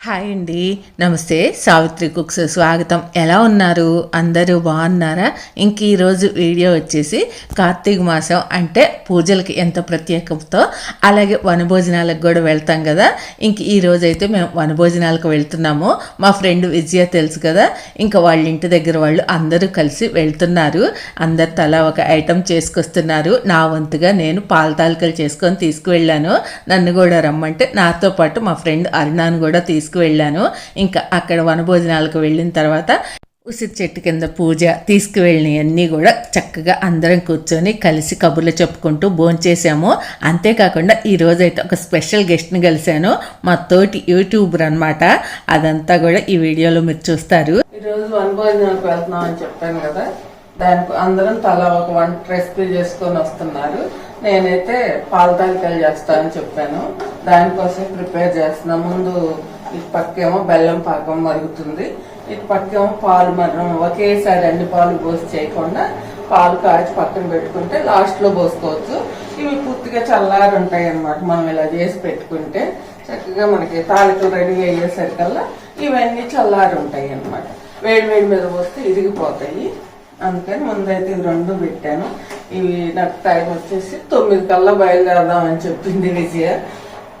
Hi అండి. నమస్తే. Savitri cooks స్వాగతం. ఎలా ఉన్నారు? అందరూ బాగున్నారా? ఇంక ఈరోజు వీడియో వచ్చేసి కార్తీక మాసం అంటే పూజలకి ఎంత ప్రత్యేకతో అలాగే వనభోజనాలకు కూడా వెళ్తాం కదా. ఇంక ఈరోజు అయితే మేము వనభోజనాలకు వెళ్తున్నాము. మా ఫ్రెండ్ విజయ తెలుసు కదా. ఇంకా వాళ్ళ ఇంటి దగ్గర వాళ్ళు అందరూ కలిసి వెళ్తున్నారు. అందరు తలా ఒక ఐటెం చేసుకొస్తున్నారు. నా వంతుగా నేను పాల తాలికలు చేసుకొని తీసుకువెళ్ళాను. నన్ను కూడా రమ్మంటే నాతో పాటు మా ఫ్రెండ్ అరుణాను కూడా తీసుకువెళ్ళాను. ఇంకా అక్కడ వనభోజనాలకు వెళ్ళిన తర్వాత ఉసిరి చెట్టు కింద పూజ తీసుకువెళ్ళినవన్నీ కూడా చక్కగా అందరం కూర్చొని కలిసి కబుర్లు చెప్పుకుంటూ భోంచేసాము. అంతేకాకుండా ఈరోజు అయితే ఒక స్పెషల్ గెస్ట్ని కలిశాను. మా తోటి యూట్యూబర్ అనమాట అదంతా కూడా ఈ వీడియోలో మీరు చూస్తారు. ఈరోజు వనభోజనానికి వెళ్తున్నాం అని చెప్పాను కదా. దానికి అందరం తలా ఒక వంట రెసిపీ చేసుకొని వస్తున్నారు. నేనైతే పాల తాలికలు చేస్తానని చెప్పాను. దానికోసం ప్రిపేర్ చేస్తున్నా. ముందు ఇటు పక్కేమో బెల్లం పాకం మరుగుతుంది. ఇటు పక్కేమో పాలు మరణం ఒకేసారి అన్ని పాలు పోసి చేయకుండా పాలు కాచి పక్కన పెట్టుకుంటే లాస్ట్లో పోసుకోవచ్చు. ఇవి పూర్తిగా చల్లారి ఉంటాయి అన్నమాట మనం ఇలా చేసి పెట్టుకుంటే చక్కగా మనకి తాలికలు రెడీ అయ్యేసరికల్లా ఇవన్నీ చల్లారి ఉంటాయి అన్నమాట వేడి వేడి మీద పోస్తే ఇరిగిపోతాయి. అందుకని ముందైతే ఇవి రెండు పెట్టాను. ఇవి నాకు టైం వచ్చేసి తొమ్మిది కల్లా బయలుదేరదామని చెప్పింది విజయ.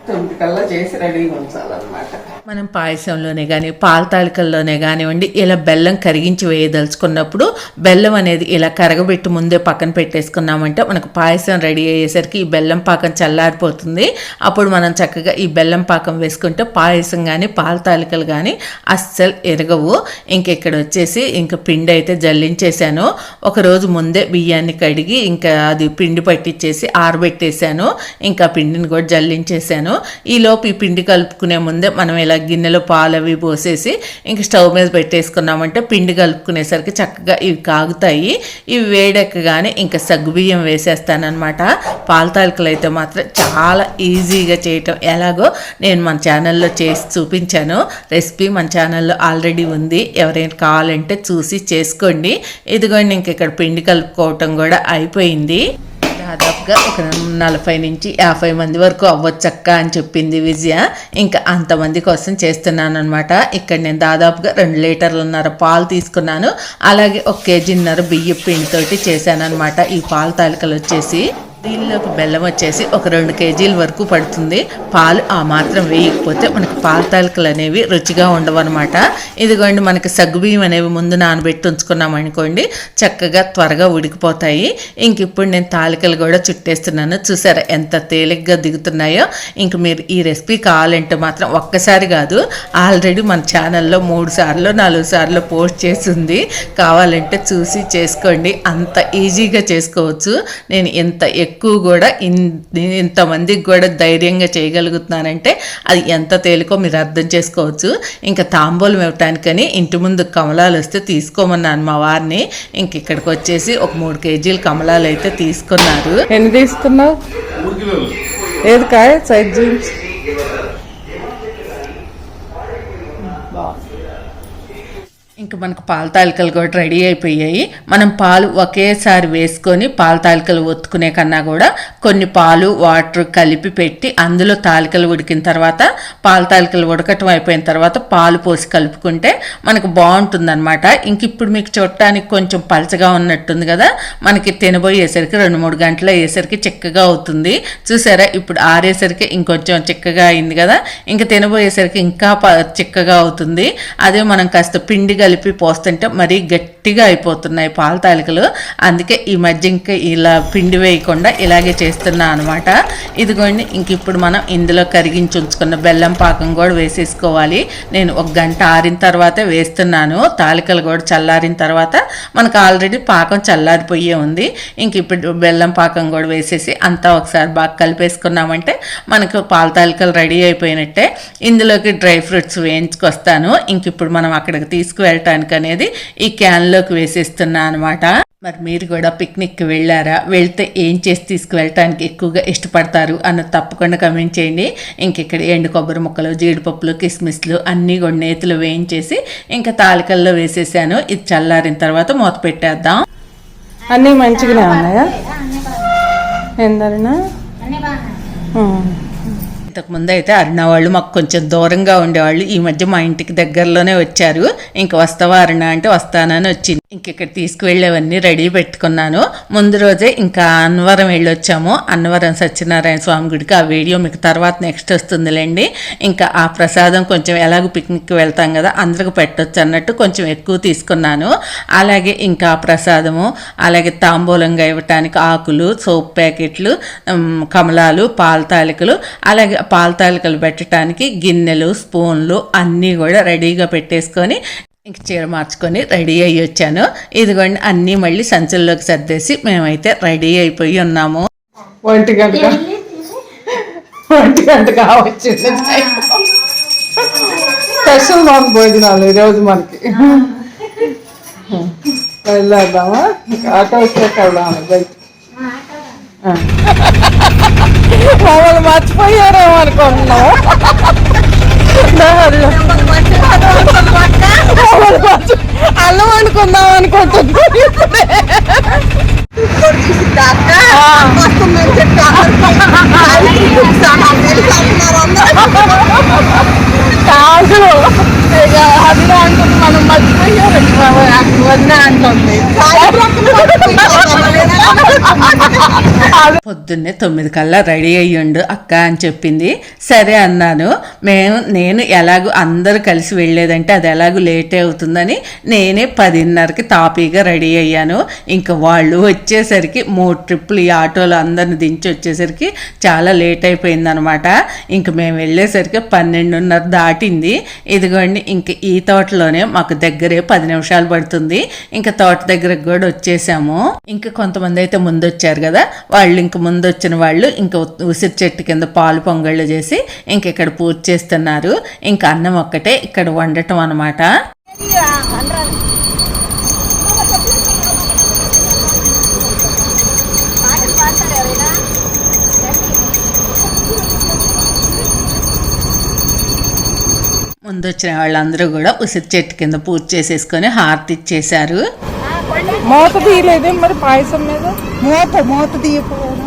తొమ్మిదికల్లా చేసి రెడీగా ఉంచాలన్నమాట. మనం పాయసంలోనే కానీ పాల తాలికల్లోనే కానివ్వండి ఇలా బెల్లం కరిగించి వేయదలుచుకున్నప్పుడు బెల్లం అనేది ఇలా కరగబెట్టి ముందే పక్కన పెట్టేసుకున్నామంటే మనకు పాయసం రెడీ అయ్యేసరికి ఈ బెల్లం పాకం చల్లారిపోతుంది. అప్పుడు మనం చక్కగా ఈ బెల్లం పాకం వేసుకుంటే పాయసం కానీ పాల తాలికలు కానీ అస్సలు ఎరగవు. ఇంక ఇక్కడ వచ్చేసి ఇంకా పిండి అయితే జల్లించేశాను. ఒక రోజు ముందే బియ్యాన్ని కడిగి ఇంకా అది పిండి పట్టించేసి ఆరబెట్టేశాను. ఇంకా పిండిని కూడా జల్లించేశాను. ఈలోపు ఈ పిండి కలుపుకునే ముందే మనం ఇలా గిన్నెలో పాలు అవి పోసేసి ఇంక స్టవ్ మీద పెట్టేసుకున్నామంటే పిండి కలుపుకునేసరికి చక్కగా ఇవి కాగుతాయి. ఇవి వేడెక్కగానే ఇంకా సగ్గుబియ్యం వేసేస్తానమాట పాల తాలికలు అయితే మాత్రం చాలా ఈజీగా చేయటం. ఎలాగో నేను మన ఛానల్లో చేసి చూపించాను. రెసిపీ మన ఛానల్లో ఆల్రెడీ ఉంది. ఎవరైనా కావాలంటే చూసి చేసుకోండి. ఇదిగోండి ఇంక ఇక్కడ పిండి కలుపుకోవటం కూడా అయిపోయింది. దాదాపుగా ఒక నలభై నుంచి యాభై మంది వరకు అవ్వచ్చక్క అని చెప్పింది విజయ. ఇంకా అంతమంది కోసం చేస్తున్నాను అనమాట ఇక్కడ నేను దాదాపుగా రెండు లీటర్లున్నర పాలు తీసుకున్నాను. అలాగే ఒక కేజీన్నర బియ్య పిండితోటి చేశాను అనమాట ఈ పాల తాలికలు వచ్చేసి. దీనిలోకి బెల్లం వచ్చేసి ఒక రెండు కేజీల వరకు పడుతుంది. పాలు ఆ మాత్రం వేయకపోతే మనకి పాల తాలికలు అనేవి రుచిగా ఉండవు అనమాట ఇదిగోండి మనకి సగ్గుబియ్యం అనేవి ముందు నానబెట్టి ఉంచుకున్నాం అనుకోండి చక్కగా త్వరగా ఉడికిపోతాయి. ఇంక ఇప్పుడు నేను తాలికలు కూడా చుట్టేస్తున్నాను. చూసారా ఎంత తేలిగ్గా దిగుతున్నాయో. ఇంక మీరు ఈ రెసిపీ కావాలంటే మాత్రం ఒక్కసారి కాదు ఆల్రెడీ మన ఛానల్లో మూడు సార్లు నాలుగు సార్లు పోస్ట్ చేసింది. కావాలంటే చూసి చేసుకోండి. అంత ఈజీగా చేసుకోవచ్చు. నేను ఎంత ఎక్కువ కూడా ఇన్ ఇంతమందికి కూడా ధైర్యంగా చేయగలుగుతున్నానంటే అది ఎంత తేలికో మీరు అర్థం చేసుకోవచ్చు. ఇంకా తాంబూలం ఇవ్వటానికని ఇంటి ముందు కమలాలు వస్తే తీసుకోమన్నాను మా వారిని. ఇంక ఇక్కడికి వచ్చేసి ఒక మూడు కేజీలు కమలాలు అయితే తీసుకున్నారు. ఎన్ని తీసుకున్నావు? ఏది కాయ? సైడ్ జీన్స్ ఇంకా మనకు పాల తాలికలు కూడా రెడీ అయిపోయాయి. మనం పాలు ఒకేసారి వేసుకొని పాల తాలికలు ఒత్తుకునే కన్నా కూడా కొన్ని పాలు వాటర్ కలిపి పెట్టి అందులో తాలికలు ఉడికిన తర్వాత పాల తాలికలు ఉడకటం అయిపోయిన తర్వాత పాలు పోసి కలుపుకుంటే మనకు బాగుంటుంది అనమాట ఇంక ఇప్పుడు మీకు చూడటానికి కొంచెం పలచగా ఉన్నట్టుంది కదా. మనకి తినబోయేసరికి రెండు మూడు గంటలు అయ్యేసరికి చిక్కగా అవుతుంది. చూసారా? ఇప్పుడు ఆరేసరికి ఇంకొంచెం చిక్కగా అయింది కదా. ఇంక తినబోయేసరికి ఇంకా ప- చిక్కగా అవుతుంది. అదే మనం కాస్త పిండిగా కలిపి పోస్తుంటే మరీ గట్టిగా అయిపోతున్నాయి పాల తాలికలు. అందుకే ఈ మధ్య ఇంకా ఇలా పిండి వేయకుండా ఇలాగే చేస్తున్నా అనమాట ఇదిగోండి ఇంక ఇప్పుడు మనం ఇందులో కరిగించి ఉంచుకున్న బెల్లం పాకం కూడా వేసేసుకోవాలి. నేను ఒక గంట ఆరిన తర్వాతే వేస్తున్నాను. తాలికలు కూడా చల్లారిన తర్వాత మనకు ఆల్రెడీ పాకం చల్లారిపోయే ఉంది. ఇంక ఇప్పుడు బెల్లం పాకం కూడా వేసేసి అంతా ఒకసారి బాగా కలిపేసుకున్నామంటే మనకు పాల తాలికలు రెడీ అయిపోయినట్టే. ఇందులోకి డ్రై ఫ్రూట్స్ వేయించుకొస్తాను. ఇంక ఇప్పుడు మనం అక్కడికి తీసుకువెళ్ళటానికి అనేది ఈ క్యాన్లోకి వేసేస్తున్నా అనమాట మరి మీరు కూడా పిక్నిక్కి వెళ్ళారా? వెళ్తే ఏం చేసి తీసుకువెళ్ళటానికి ఎక్కువగా ఇష్టపడతారు అన్నది తప్పకుండా కమెంట్ చేయండి. ఇంక ఇక్కడ ఎండు కొబ్బరి ముక్కలు జీడిపప్పులు కిస్మిస్లు అన్నీ కూడా నేతులు వేయించేసి ఇంకా తాలికల్లో వేసేసాను. ఇది చల్లారిన తర్వాత మూత పెట్టేద్దాం. అన్నీ మంచిగానే ఉన్నాయా? అన్ని ఇంతకుముందు అయితే అరుణ వాళ్ళు మాకు కొంచెం దూరంగా ఉండేవాళ్ళు. ఈ మధ్య మా ఇంటికి దగ్గరలోనే వచ్చారు. ఇంక వస్తావా అరుణ? అంటే వస్తానని వచ్చింది. ఇంక ఇక్కడ తీసుకువెళ్ళేవన్నీ రెడీ పెట్టుకున్నాను. ముందు రోజే ఇంకా అన్నవరం వెళ్ళొచ్చాము. అన్నవరం సత్యనారాయణ స్వామి గుడికి ఆ వీడియో మీకు తర్వాత నెక్స్ట్ వస్తుందిలేండి. ఇంకా ఆ ప్రసాదం కొంచెం ఎలాగో పిక్నిక్కి వెళ్తాం కదా అందరికి పెట్టొచ్చు అన్నట్టు కొంచెం ఎక్కువ తీసుకున్నాను. అలాగే ఇంకా ఆ ప్రసాదము అలాగే తాంబూలంగా ఇవ్వటానికి ఆకులు సోప్ ప్యాకెట్లు కమలాలు పాల తాలికలు అలాగే పాల తాలికలు పెట్టడానికి గిన్నెలు స్పూన్లు అన్నీ కూడా రెడీగా పెట్టేసుకొని ఇంక చీర మార్చుకొని రెడీ అయ్యి వచ్చాను. ఇదిగోండి అన్నీ మళ్ళీ సంచుల్లోకి సర్దేసి మేమైతే రెడీ అయిపోయి ఉన్నాము. ఒంటి గంట ఒంటి గంట కావచ్చు స్పెషల్ మాకు భోజనాలు ఈరోజు మనకి. వెళ్ళేద్దామా? ఆటో వచ్చాక వెళ్దాము బయట మమ్మల్ని మర్చిపోయారేమో అనుకుంటున్నాము అల్లం అనుకుందాం అనుకుంటున్నాం కాదు. అంటుంది మనం వదిన అంటుంది. పొద్దున్నే తొమ్మిది కల్లా రెడీ అయ్యిండు అక్క అని చెప్పింది. సరే అన్నాను మేము నేను ఎలాగో అందరూ కలిసి వెళ్ళేదంటే అది ఎలాగో లేట్ అవుతుందని నేనే పదిన్నరకి తాపీగా రెడీ అయ్యాను. ఇంకా వాళ్ళు వచ్చేసరికి మూడు ట్రిప్పులు ఈ ఆటోలో అందరిని దించి వచ్చేసరికి చాలా లేట్ అయిపోయింది అనమాట ఇంక మేము వెళ్ళేసరికి పన్నెండున్నర దాటింది. ఇదిగోండి ఇంక ఈ తోటలోనే మాకు దగ్గరే పది నిమిషాలు పడుతుంది. ఇంకా తోట దగ్గరకు కూడా వచ్చేసాము. ఇంకా కొంతమంది అయితే ముందు వచ్చారు కదా. వాళ్ళు ఇంక ముందు వచ్చిన వాళ్ళు ఇంకా ఉసిరి చెట్టు కింద పాలు పొంగళ్ళు చేసి ఇంక ఇక్కడ పూజ చేస్తున్నారు. ఇంకా అన్నం ఒక్కటే ఇక్కడ వండటం అనమాట ముందు వచ్చిన వాళ్ళందరూ కూడా ఉసిరి చెట్టు కింద పూజ చేసేసుకొని హారతి ఇచ్చేశారు. మూత తీయలేదే మరి పాయసం మీద? మూత మూత తీయకపోవడం.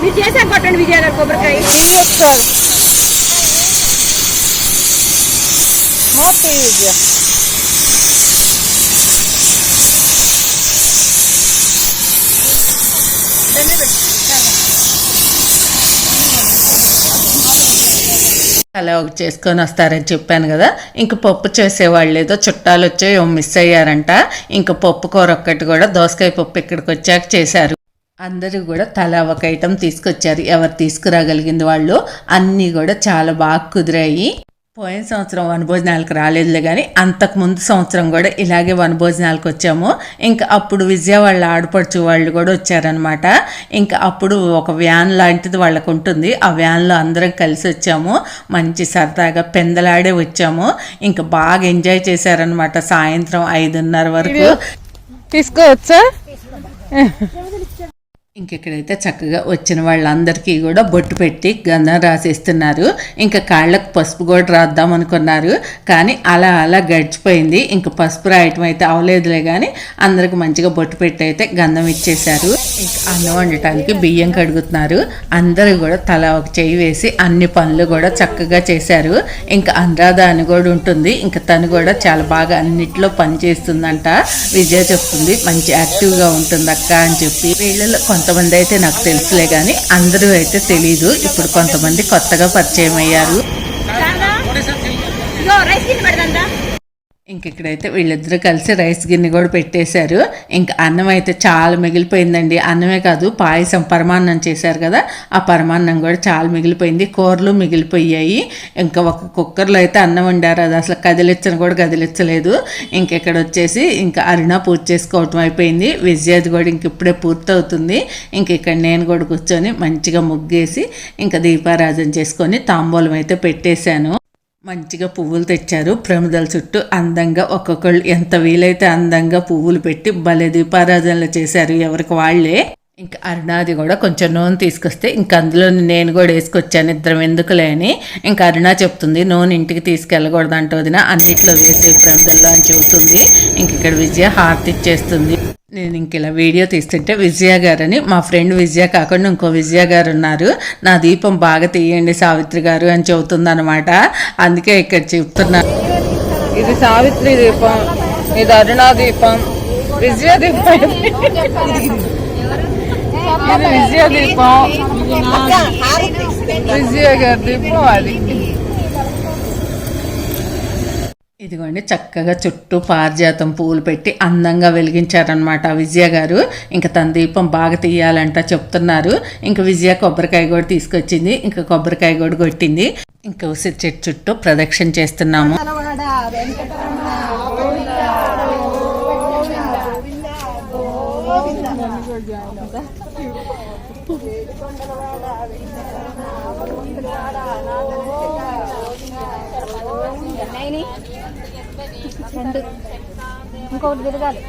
మీరు చేశాక కొట్టండి విజయనగరం కొబ్బరికాయ. మూత. అలా ఒక చేసుకొని వస్తారని చెప్పాను కదా. ఇంక పప్పు చేసేవాళ్ళు ఏదో చుట్టాలు వచ్చాయో మిస్ అయ్యారంట. ఇంక పప్పు కూర ఒక్కటి కూడా దోసకాయ పప్పు ఇక్కడికి వచ్చాక చేశారు. అందరూ కూడా తలా ఒక ఐటెం తీసుకొచ్చారు. ఎవరు తీసుకురాగలిగింది వాళ్ళు అన్నీ కూడా చాలా బాగా కుదిరాయి. పోయిన సంవత్సరం వనభోజనాలకు రాలేదులే కానీ అంతకు ముందు సంవత్సరం కూడా ఇలాగే వనభోజనాలకు వచ్చాము. ఇంకా అప్పుడు విజయ వాళ్ళ ఆడపడుచు వాళ్ళు కూడా వచ్చారనమాట ఇంకా అప్పుడు ఒక వ్యాన్ లాంటిది వాళ్ళకు ఉంటుంది. ఆ వ్యాన్లో అందరం కలిసి వచ్చాము. మంచి సరదాగా పెందలాడే వచ్చాము. ఇంకా బాగా ఎంజాయ్ చేశారనమాట సాయంత్రం ఐదున్నర వరకు. తీసుకోవచ్చా? ఇంకెక్కడైతే చక్కగా వచ్చిన వాళ్ళందరికీ కూడా బొట్టు పెట్టి గంధం రాసేస్తున్నారు. ఇంకా కాళ్ళకు పసుపు కూడా రాద్దాం అనుకున్నారు. కానీ అలా అలా గడిచిపోయింది. ఇంకా పసుపు రాయటం అయితే అవలేదులే కానీ అందరికి మంచిగా బొట్టు పెట్టి అయితే గంధం ఇచ్చేశారు. ఇంకా అన్నం వండటానికి బియ్యం కడుగుతున్నారు. అందరూ కూడా తల ఒక చేయి వేసి అన్ని పనులు కూడా చక్కగా చేశారు. ఇంకా అనురాధ అని కూడా ఉంటుంది. ఇంకా తను కూడా చాలా బాగా అన్నిట్లో పని చేస్తుందంట. విజయ చెప్తుంది మంచి యాక్టివ్గా ఉంటుంది అక్క అని చెప్పి. వీళ్ళలో కొంతమంది అయితే నాకు తెలుసులే కానీ అందరూ అయితే తెలీదు. ఇప్పుడు కొంతమంది కొత్తగా పరిచయం అయ్యారు. ఇక్కడైతే వీళ్ళిద్దరూ కలిసి రైస్ గిన్నె కూడా పెట్టేశారు. ఇంకా అన్నం అయితే చాలా మిగిలిపోయిందండి. అన్నమే కాదు పాయసం పరమాన్నం చేశారు కదా ఆ పరమాన్నం కూడా చాలా మిగిలిపోయింది. కూరలు మిగిలిపోయాయి. ఇంకా ఒక కుక్కర్లో అయితే అన్నం వండారు. అది అసలు కదిలిచ్చని కూడా కదిలించలేదు. ఇంక ఇక్కడ వచ్చేసి ఇంకా అరుణ పూజ చేసుకోవటం అయిపోయింది. విజయది కూడా ఇంక ఇప్పుడే పూర్తవుతుంది. ఇంక ఇక్కడ నేను కూడా కూర్చొని మంచిగా ముగ్గేసి ఇంకా దీపారాధన చేసుకొని తాంబూలం అయితే పెట్టేశాను. మంచిగా పువ్వులు తెచ్చారు. ప్రమిదల చుట్టూ అందంగా ఒక్కొక్కళ్ళు ఎంత వీలైతే అందంగా పువ్వులు పెట్టి భలే దీపారాధనలు చేశారు ఎవరికి వాళ్ళే. ఇంకా అరుణాది కూడా కొంచెం నూనె తీసుకొస్తే ఇంకా అందులో నేను కూడా వేసుకొచ్చాను ఇద్దరం ఎందుకులే అని. ఇంకా అరుణ చెప్తుంది నూనె ఇంటికి తీసుకెళ్ళకూడదు అంటే అన్నిట్లో వేసే ప్రమిదల్లో అని చెబుతుంది. ఇంక ఇక్కడ విజయ హార్ట్ ఇచ్చేస్తుంది. నేను ఇంక ఇలా వీడియో తీస్తుంటే విజయ గారని మా ఫ్రెండ్ విజయ కాకుండా ఇంకో విజయ గారు ఉన్నారు. నా దీపం బాగా తీయండి సావిత్రి గారు అని చెబుతుంది అనమాట అందుకే ఇక్కడ చెప్తున్నా. ఇది సావిత్రి దీపం ఇది అరుణా దీపం విజయ దీపం. ఇది విజయ దీపం. విజయ గారి దీపం అది. ఇదిగోండి చక్కగా చుట్టూ పారిజాతం పూలు పెట్టి అందంగా వెలిగించారనమాట విజయ గారు. ఇంకా తన దీపం బాగా తీయాలంట చెప్తున్నారు. ఇంకా విజయ కొబ్బరికాయ కూడా తీసుకొచ్చింది. ఇంకా కొబ్బరికాయ కూడా కొట్టింది. ఇంకా ఉసిరి చెట్టు చుట్టూ ప్రదక్షిణ చేస్తున్నాము. రెండు. ఇంకొకటి తిరగాలి.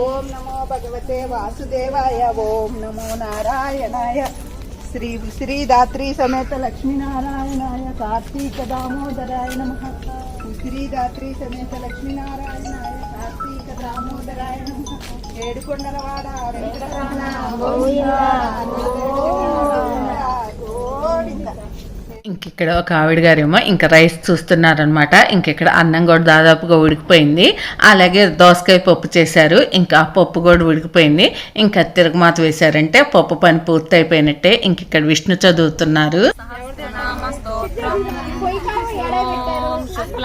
ఓం నమో భగవతే వాసుదేవాయ ఓం నమో నారాయణాయ శ్రీ శ్రీదాత్రి సమేత లక్ష్మీనారాయణాయ కార్తీక దామోదరాయ నమ. శ్రీదాత్రి సమేత లక్ష్మీనారాయణాయ. కార్తీక ఏడుకొండలవాడ ఒక ఆవిడ గారేమో ఇంకా రైస్ చూస్తున్నారనమాట ఇంక ఇక్కడ అన్నం కూడా దాదాపుగా ఉడికిపోయింది. అలాగే దోసకాయ పప్పు చేశారు. ఇంకా పప్పు కూడా ఉడికిపోయింది. ఇంకా తిరగమాత వేశారంటే పప్పు పని పూర్తి అయిపోయినట్టే ఇక్కడ విష్ణు చదువుతున్నారు.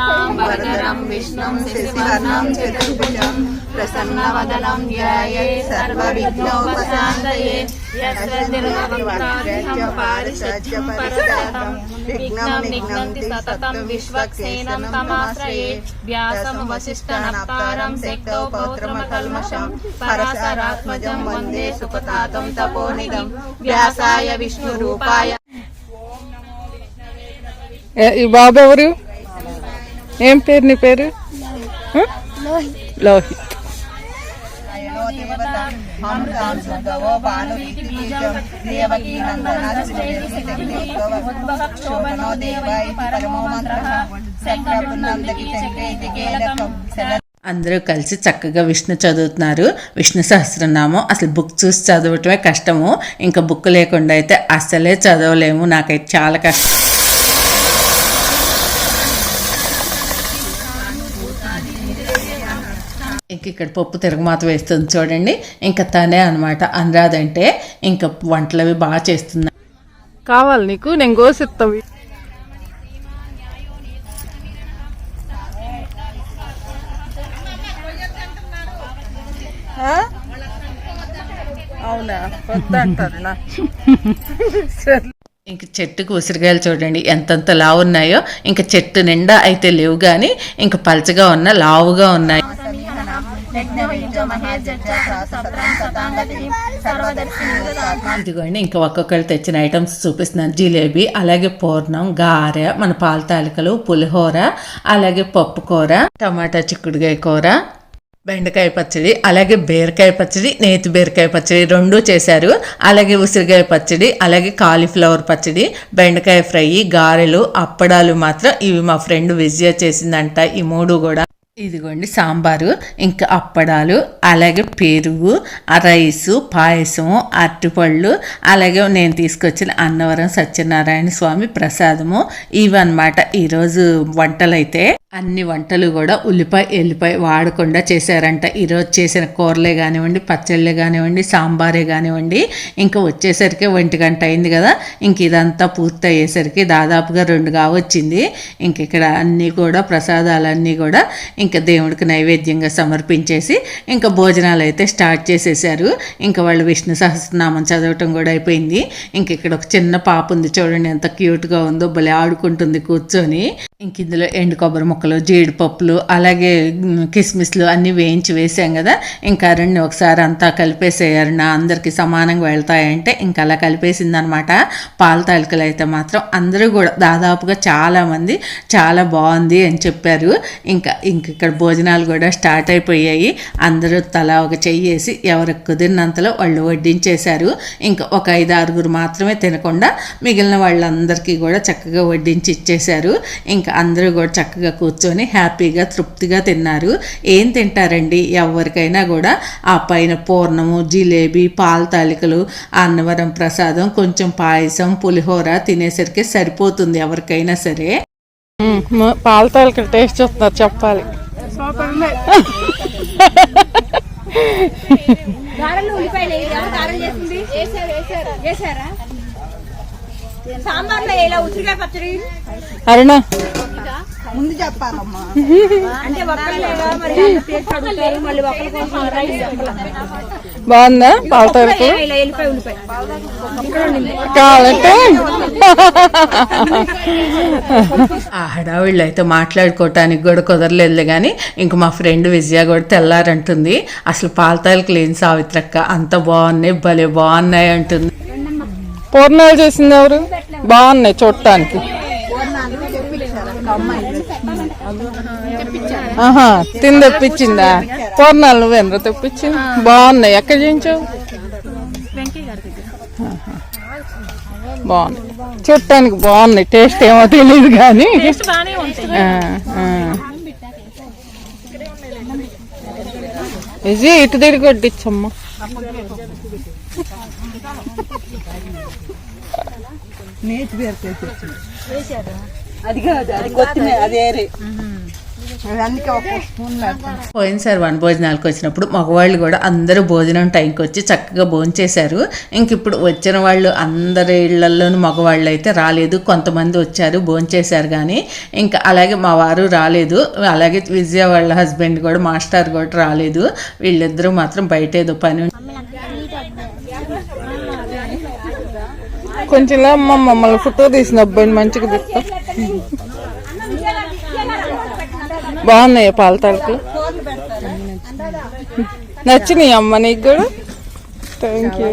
శుక్లాంబరధరం విష్ణుం శశివర్ణం చతుర్భుజం ప్రసన్నవదనం ధ్యాయే సర్వవిఘ్నోపశాంతయే యస్య తిరువక్తాభ్యం పారిషజ్యం పరదాతం విఘ్నం నిఘ్నంతి సతతం విశ్వక్సేనం తమాశ్రయే వ్యాసం వసిష్ఠనప్తారం శక్తౌ పౌత్రమకల్మషం పరసరాత్మజం వందే సుపతాతం తపోనిధం వ్యాసాయ విష్ణురూపాయ ఏ- ఈ బాబు ఎవరు ఏం పేరు నీ పేరు? లోహిత్. అందరూ కలిసి చక్కగా విష్ణు చదువుతున్నారు. విష్ణు సహస్రనామం. అసలు బుక్ చూసి చదవటమే కష్టము. ఇంకా బుక్ లేకుండా అయితే అసలే చదవలేము. నాకైతే చాలా కష్టం. ఇంక ఇక్కడ పప్పు తిరగమాత వేస్తుంది చూడండి. ఇంకా తనే అనమాట అనురాధ అంటే ఇంకా వంటలు అవి బాగా చేస్తుంది. కావాలి నీకు? నేను కోసిస్తావు అవునా? వద్దంటారు నా. ఇంక చెట్టుకు ఉసిరికాయలు చూడండి. ఎంతంత లావు ఉన్నాయో. ఇంకా చెట్టు నిండా అయితే లేవు కానీ ఇంకా పలచగా ఉన్న లావుగా ఉన్నాయి. ఇదిగోండి ఇంకా ఒక్కొక్కరు తెచ్చిన ఐటమ్స్ చూపిస్తున్నాను. జిలేబీ అలాగే పూర్ణం గారె మన పాల తాలికలు పులిహోర అలాగే పప్పు కూర టమాటా చిక్కుడుకాయ కూర బెండకాయ పచ్చడి అలాగే బీరకాయ పచ్చడి నేతి బీరకాయ పచ్చడి రెండు చేశారు. అలాగే ఉసిరికాయ పచ్చడి అలాగే కాలీఫ్లవర్ పచ్చడి బెండకాయ ఫ్రై గారెలు అప్పడాలు మాత్రం ఇవి మా ఫ్రెండ్ విజయ చేసిందంట ఈ మూడు కూడా. ఇదిగోండి సాంబారు ఇంకా అప్పడాలు అలాగే పెరుగు రైసు పాయసం అరటిపళ్ళు అలాగే నేను తీసుకొచ్చిన అన్నవరం సత్యనారాయణ స్వామి ప్రసాదము. ఇవన్నమాట ఈరోజు వంటలైతే. అన్ని వంటలు కూడా ఉల్లిపాయ ఎల్లిపాయ వాడకుండా చేశారంట. ఈరోజు చేసిన కూరలే కానివ్వండి పచ్చళ్ళే కానివ్వండి సాంబారే కానివ్వండి ఇంకా వచ్చేసరికి ఒంటి గంట అయింది కదా. ఇంక ఇదంతా పూర్తి అయ్యేసరికి దాదాపుగా రెండు కావచ్చింది ఇంక ఇక్కడ అన్నీ కూడా ప్రసాదాలన్నీ కూడా ఇంకా దేవుడికి నైవేద్యంగా సమర్పించేసి ఇంకా భోజనాలు అయితే స్టార్ట్ చేసేసారు. ఇంకా వాళ్ళు విష్ణు సహస్రనామం చదవటం కూడా అయిపోయింది. ఇంక ఇక్కడ ఒక చిన్న పాప ఉంది చూడండి ఎంత క్యూట్గా ఉందో భలే ఆడుకుంటుంది కూర్చొని. ఇంక ఇందులో ఎండు కొబ్బరి ముక్కలు జీడిపప్పులు అలాగే కిస్మిస్లు అన్నీ వేయించి వేసాం కదా. ఇంకా రెండు ఒకసారి అంతా కలిపేసేయారు నా అందరికీ సమానంగా వెళ్తాయంటే ఇంకా అలా కలిపేసిందనమాట. పాల తాలికలు అయితే మాత్రం అందరూ కూడా దాదాపుగా చాలామంది చాలా బాగుంది అని చెప్పారు. ఇంకా ఇంక ఇక్కడ భోజనాలు కూడా స్టార్ట్ అయిపోయాయి. అందరూ తలా ఒక చెయ్యి వేసి ఎవరికి కుదిరినంతలో వాళ్ళు వడ్డించేశారు. ఇంకా ఒక ఐదు ఆరుగురు మాత్రమే తినకుండా మిగిలిన వాళ్ళందరికీ కూడా చక్కగా వడ్డించి ఇచ్చేశారు. ఇంకా అందరూ కూడా చక్కగా కూర్చొని హ్యాపీగా తృప్తిగా తిన్నారు. ఏం తింటారండి? ఎవరికైనా కూడా ఆ పైన పూర్ణము జిలేబీ పాల తాలికలు అన్నవరం ప్రసాదం కొంచెం పాయసం పులిహోర తినేసరికి సరిపోతుంది ఎవరికైనా సరే. పాల తాలికలు టేస్ట్ చూస్తున్నారు చెప్పాలి. అరుణ ముందు చెప్పాలమ్మా. అంటే. బాగుందా? కావాలంటే? ఆ హడావిళ్ళు అయితే మాట్లాడుకోవటానికి కూడా కుదరలేదు కానీ ఇంక మా ఫ్రెండ్ విజయ కూడా తెల్లారంటుంది. అసలు పాలతాలకు లేని సావిత్రక్క అంత బాగున్నాయి భలే బాగున్నాయి అంటుంది. పూర్ణాలు చేసింది ఎవరు? బాగున్నాయి చూడటానికి. ఆహా తిని తెప్పించిందా? పూర్ణాలు నువ్వేంద్ర తెప్పించింది బాగున్నాయి. ఎక్కడ చేయించావు. బాగున్నాయి. చూడటానికి బాగున్నాయి. టేస్ట్ ఏమో తెలియదు కానీ. ఇది ఇటు తిరిగి కొట్టించమ్మా. నేతి అది కాదు అది కొత్తిమీర అది పెడతాను. పోయినసారి వన భోజనాలకు వచ్చినప్పుడు మగవాళ్ళు కూడా అందరూ భోజనం టైంకి వచ్చి చక్కగా భోంచేశారు ఇంక ఇప్పుడు వచ్చిన వాళ్ళు అందరి ఇళ్ళలోనూ మగవాళ్ళు అయితే రాలేదు. కొంతమంది వచ్చారు భోంచేశారు కానీ ఇంకా అలాగే మా వారు రాలేదు. అలాగే విజయ వాళ్ళ హస్బెండ్ కూడా మాస్టర్ కూడా రాలేదు. వీళ్ళిద్దరూ మాత్రం బయట ఏదో పని కొంచెం మమ్మల్ని ఫోటో తీసిన అబ్బాయిని మంచిగా తీస్తా బాగున్నాయి పాల తలుపులు నచ్చినాయి అమ్మ నీకు కూడా? థ్యాంక్ యూ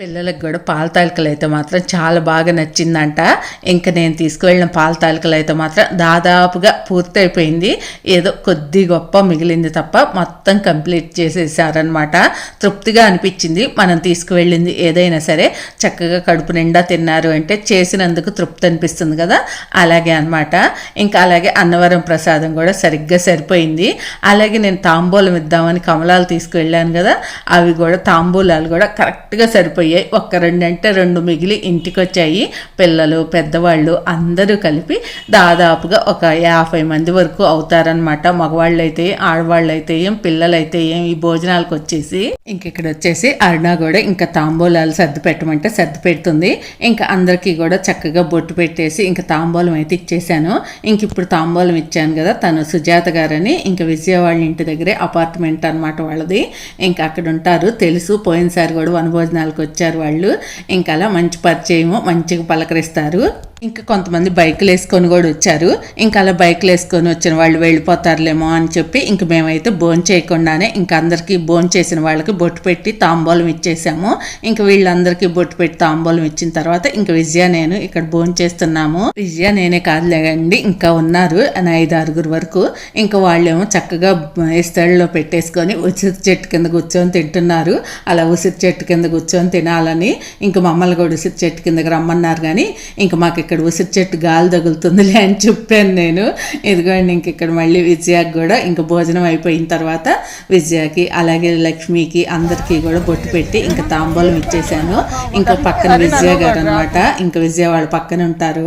పిల్లలకు కూడా పాల తాలికలు అయితే మాత్రం చాలా బాగా నచ్చిందంట. ఇంకా నేను తీసుకువెళ్ళిన పాల తాలికలు అయితే మాత్రం దాదాపుగా పూర్తయిపోయింది. ఏదో కొద్ది గొప్ప మిగిలింది తప్ప మొత్తం కంప్లీట్ చేసేసారనమాట తృప్తిగా అనిపించింది మనం తీసుకువెళ్ళింది ఏదైనా సరే. చక్కగా కడుపు నిండా తిన్నారు అంటే చేసినందుకు తృప్తి అనిపిస్తుంది కదా. అలాగే అన్నమాట. ఇంకా అలాగే అన్నవరం ప్రసాదం కూడా సరిగ్గా సరిపోయింది. అలాగే నేను తాంబూలం ఇద్దామని కమలాలు తీసుకువెళ్ళాను కదా. అవి కూడా తాంబూలాలు కూడా కరెక్ట్గా సరిపోయాయి ఒక్క రెండు అంటే రెండు మిగిలి ఇంటికి వచ్చాయి పిల్లలు పెద్దవాళ్ళు అందరూ కలిపి దాదాపుగా ఒక యాభై మంది వరకు అవుతారనమాట మగవాళ్ళు అయితే ఆడవాళ్ళు అయితే ఏం పిల్లలు అయితే ఏం ఈ భోజనాలకు వచ్చేసి ఇంక ఇక్కడ వచ్చేసి అరుణ కూడా ఇంకా తాంబూలాలు సర్ది పెట్టమంటే సర్ది పెడుతుంది. ఇంకా అందరికీ కూడా చక్కగా బొట్టు పెట్టేసి ఇంకా తాంబూలం అయితే ఇచ్చేసాను. ఇంక ఇప్పుడు తాంబూలం ఇచ్చాను కదా తను సుజాత గారని. ఇంకా విజయవాడ ఇంటి దగ్గరే అపార్ట్మెంట్ అన్నమాట వాళ్ళది. ఇంకా అక్కడ ఉంటారు తెలుసు పోయినసారి కూడా వనభోజనాలకు వచ్చారు వాళ్ళు. ఇంకా అలా మంచి పరిచయము మంచిగా పలకరిస్తారు. ఇంకా కొంతమంది బైకులు వేసుకొని కూడా వచ్చారు. ఇంకా అలా బైకులు వేసుకొని వచ్చిన వాళ్ళు వెళ్ళిపోతారులేమో అని చెప్పి ఇంక మేమైతే భోజనం చేయకుండానే ఇంకా అందరికీ భోజనం చేసిన వాళ్ళకి బొట్టు పెట్టి తాంబూలం ఇచ్చేసాము. ఇంకా వీళ్ళందరికీ బొట్టు పెట్టి తాంబూలం ఇచ్చిన తర్వాత ఇంకా విజయ నేను ఇక్కడ భోజనం చేస్తున్నాము. విజయ నేనే కాదులేండి ఇంకా ఉన్నారు. అని ఐదు ఆరుగురు వరకు ఇంకా వాళ్ళేమో చక్కగా ఇస్తళ్ళలో పెట్టేసుకొని ఉసిరి చెట్టు కింద కూర్చొని తింటున్నారు. అలా ఉసిరి చెట్టు కింద కూర్చొని తినాలని ఇంక మమ్మల్ని కూడా ఉసిరి చెట్టు కిందకి రమ్మన్నారు కానీ ఇంకా మాకు ఇక్కడ ఉసిరి చెట్టు గాలి తగులుతుందిలే అని చెప్పాను నేను. ఇదిగోండి ఇంక ఇక్కడ మళ్ళీ విజయకి కూడా ఇంకా భోజనం అయిపోయిన తర్వాత విజయకి అలాగే లక్ష్మికి అందరికీ కూడా బొట్టు పెట్టి ఇంకా తాంబూలం ఇచ్చేసాను. ఇంకా పక్కన విజయ గారు అనమాట ఇంకా విజయ వాళ్ళ పక్కన ఉంటారు.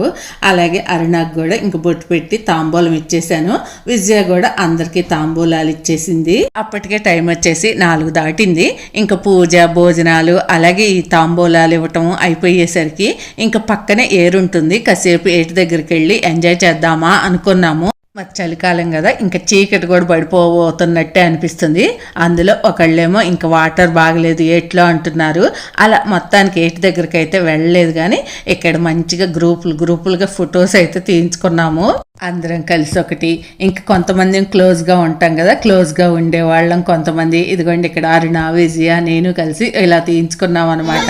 అలాగే అరుణాకి కూడా ఇంకా బొట్టు పెట్టి తాంబూలం ఇచ్చేసాను. విజయ కూడా అందరికీ తాంబూలాలు ఇచ్చేసింది. అప్పటికే టైం వచ్చేసి నాలుగు దాటింది. ఇంకా పూజ భోజనాలు అలాగే ఈ తాంబూలాలు ఇవ్వటం అయిపోయేసరికి ఇంకా పక్కనే ఏరుంటుంది. కాసేపు ఏటి దగ్గరికి వెళ్ళి ఎంజాయ్ చేద్దామా అనుకున్నాము. మరి చలికాలం కదా ఇంకా చీకటి కూడా పడిపోబోతున్నట్టే అనిపిస్తుంది. అందులో ఒకళ్ళేమో ఇంకా వాటర్ బాగలేదు ఏట్లో అంటున్నారు. అలా మొత్తానికి ఏటి దగ్గరికి అయితే వెళ్ళలేదు కానీ ఇక్కడ మంచిగా గ్రూపులు గ్రూపులుగా ఫొటోస్ అయితే తీయించుకున్నాము. అందరం కలిసి ఒకటి ఇంకా కొంతమంది క్లోజ్గా ఉంటాం కదా క్లోజ్గా ఉండేవాళ్ళం కొంతమంది. ఇదిగోండి ఇక్కడ అరుణ విజయ నేను కలిసి ఇలా తీయించుకున్నాం అనమాట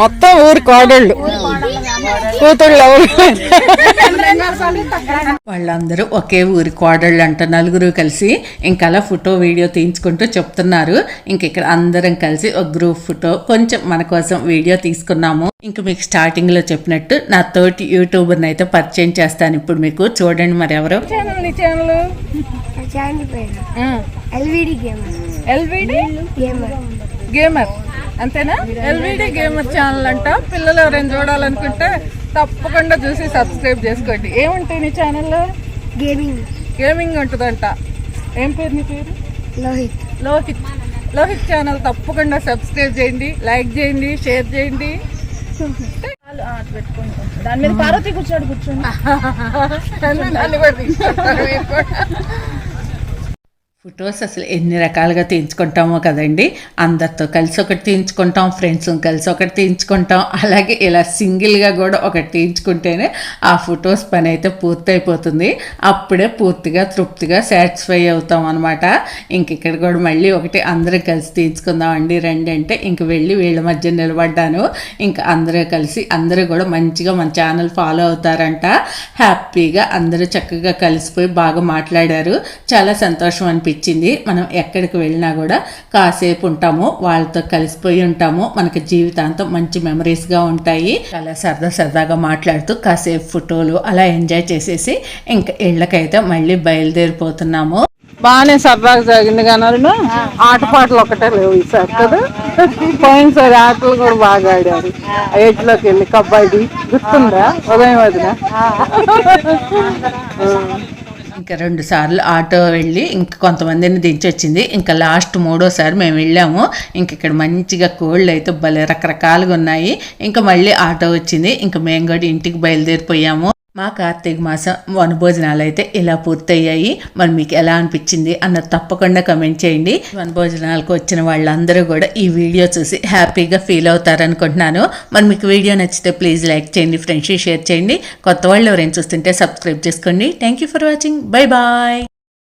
మొత్తం ఊరు కోడళ్ళు. కూతుళ్ళు వాళ్ళందరూ ఒకే ఊరి కోడళ్ళు అంట నలుగురు కలిసి ఇంకా అలా ఫోటో వీడియో తీయించుకుంటూ చెప్తున్నారు. ఇంక ఇక్కడ అందరం కలిసి ఒక గ్రూప్ ఫోటో కొంచెం మన కోసం వీడియో తీసుకున్నాము. ఇంక మీకు స్టార్టింగ్లో చెప్పినట్టు నా తోటి యూట్యూబర్ని అయితే పరిచయం చేస్తాను ఇప్పుడు మీకు. చూడండి మరి ఎవరు. LVD gamer LVD? Gamer. Gamer. అంతేనా? ఎల్విడి గేమర్ ఛానల్ అంట. పిల్లలు ఎవరైనా చూడాలనుకుంటే తప్పకుండా చూసి సబ్స్క్రైబ్ చేసుకోండి. ఏముంటాయి నీ ఛానల్లో? గేమింగ్. గేమింగ్ ఉంటుందంట. ఏం పేరు నీ పేరు? లోహిత్. లోహిత్. లోహిత్ ఛానల్ తప్పకుండా సబ్స్క్రైబ్ చేయండి లైక్ చేయండి షేర్ చేయండి. దాని మీద పార్వతి కూర్చోడు కూర్చోండి నన్ను కూడా తీసుకుంటారు మీరు కూడా. ఫొటోస్ అసలు ఎన్ని రకాలుగా తీయించుకుంటామో కదండి. అందరితో కలిసి ఒకటి తీయించుకుంటాం ఫ్రెండ్స్ కలిసి ఒకటి తీయించుకుంటాం. అలాగే ఇలా సింగిల్గా కూడా ఒకటి తీయించుకుంటేనే ఆ ఫొటోస్ పని అయితే పూర్తయిపోతుంది. అప్పుడే పూర్తిగా తృప్తిగా సాటిస్ఫై అవుతాం అనమాట ఇంక ఇక్కడ కూడా మళ్ళీ ఒకటి అందరూ కలిసి తీయించుకుందామండి. రండి అంటే ఇంక వెళ్ళి వీళ్ళ మధ్య నిలబడ్డాను. ఇంకా అందరూ కలిసి అందరూ కూడా మంచిగా మన ఛానల్ ఫాలో అవుతారంట. హ్యాపీగా అందరూ చక్కగా కలిసిపోయి బాగా మాట్లాడారు. చాలా సంతోషం అనిపించింది. మనం ఎక్కడికి వెళ్ళినా కూడా కాసేపు ఉంటాము వాళ్ళతో కలిసిపోయి ఉంటాము. మనకి జీవితాంతం మంచి మెమరీస్గా ఉంటాయి. చాలా సరదా సరదాగా మాట్లాడుతూ కాసేపు ఫోటోలు అలా ఎంజాయ్ చేసేసి ఇంకా ఇళ్ళకైతే మళ్ళీ బయలుదేరిపోతున్నాము. బాగానే సరదాగా జరిగింది కానీ ఆటపాటలు ఒకటే లేవు ఈసారి కదా. పోయినసారి ఆటలు కూడా బాగా ఆడారు. ఏట్లోకి వెళ్ళి కబడ్డీ గుర్తుందా? ఉదయం వదిన? ఇంకా రెండు సార్లు ఆటో వెళ్ళి ఇంకా కొంతమందిని దించొచ్చింది. ఇంకా లాస్ట్ మూడోసారి మేము వెళ్ళాము. ఇంక ఇక్కడ మంచిగా కోళ్ళు అయితే భలే రకరకాలుగా ఉన్నాయి. ఇంకా మళ్ళీ ఆటో వచ్చింది. ఇంకా మేము కూడా ఇంటికి బయలుదేరిపోయాము. మా కార్తీక మాసం వనభోజనాలు అయితే ఇలా పూర్తయ్యాయి. మరి మీకు ఎలా అనిపించింది అన్నది తప్పకుండా కమెంట్ చేయండి. వనభోజనాలకు వచ్చిన వాళ్ళందరూ కూడా ఈ వీడియో చూసి హ్యాపీగా ఫీల్ అవుతారనుకుంటున్నాను. మరి మీకు వీడియో నచ్చితే ప్లీజ్ లైక్ చేయండి ఫ్రెండ్స్ షేర్ చేయండి. కొత్త వాళ్ళు ఎవరైనా చూస్తుంటే సబ్స్క్రైబ్ చేసుకోండి. Thank you for watching bye bye